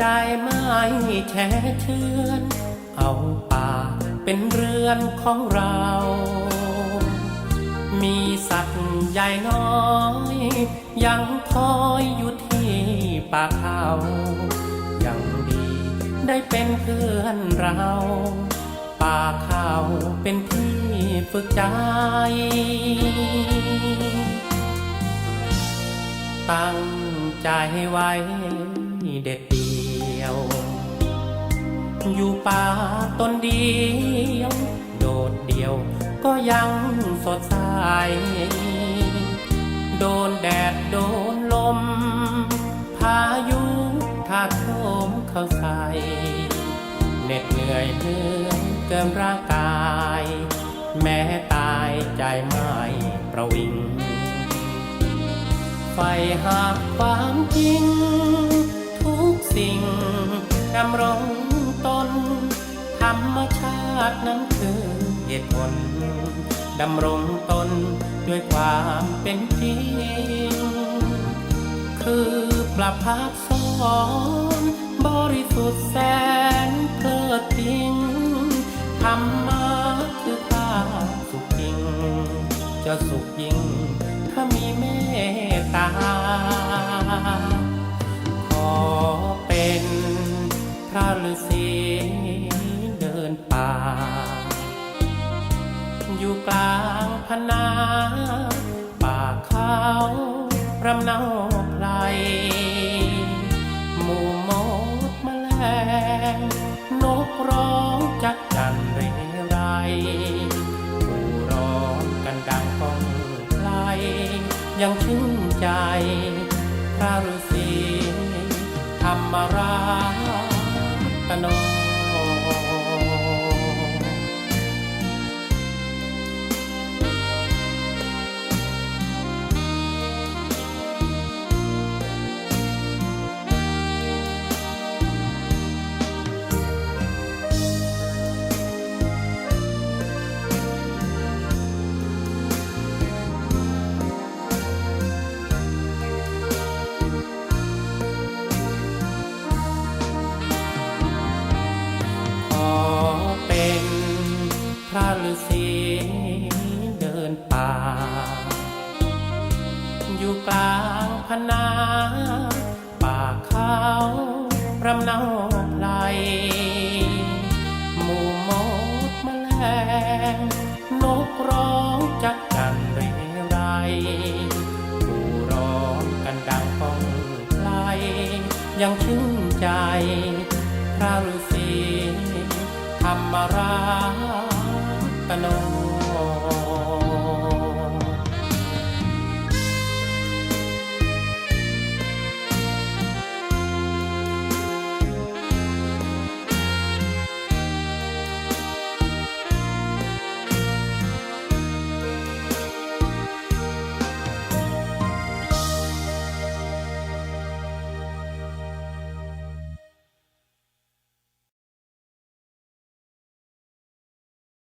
ใจไม่แช่เชือน เอาป่าเป็นเรือนของเรา มีสัตว์ใหญ่น้อย ยังคอยอยู่ที่ป่าเขายังดีได้เป็นเพื่อนเรา ป่าเขาเป็นที่ฝึกใจตั้งใจไว้เด็ดเดี ยว อยู่ป่าต้นเดียว โดดเดียวก็ยังสดใส โดนแดดโดนลม พายุถาโถมเข้าใส่เหน็ดเหนื่อยเหนื่อยเกินร่างกาย แม้ตายใจไม่ประวิงไฟหาความจริงำรงตน ธรรมชาตินั้นคือเหตุผลดำรงตนด้วยความเป็นจริง คือประภาพสอนบริสุทธิ์แสนเพลิดพริงธรรมะคือข้าสุขจริง จะสุขยิ่ง พระฤาษีเดินป่า อยู่กลางพนาป่าเขารำเนาไพรหมู่มดแมลง นกร้องจักจันเรไรผู้ร้องกันดังก้องไกลยังชื่นใจ พระฤาษีธรรมรา ตางพนา ป่าเขารำเนาไพรหมู่มดแมลง นกร้องจักจันเรไรผู้ร้องกันดังก้องไกล ยังชื่นใจ พระฤาษีธรรมราตโน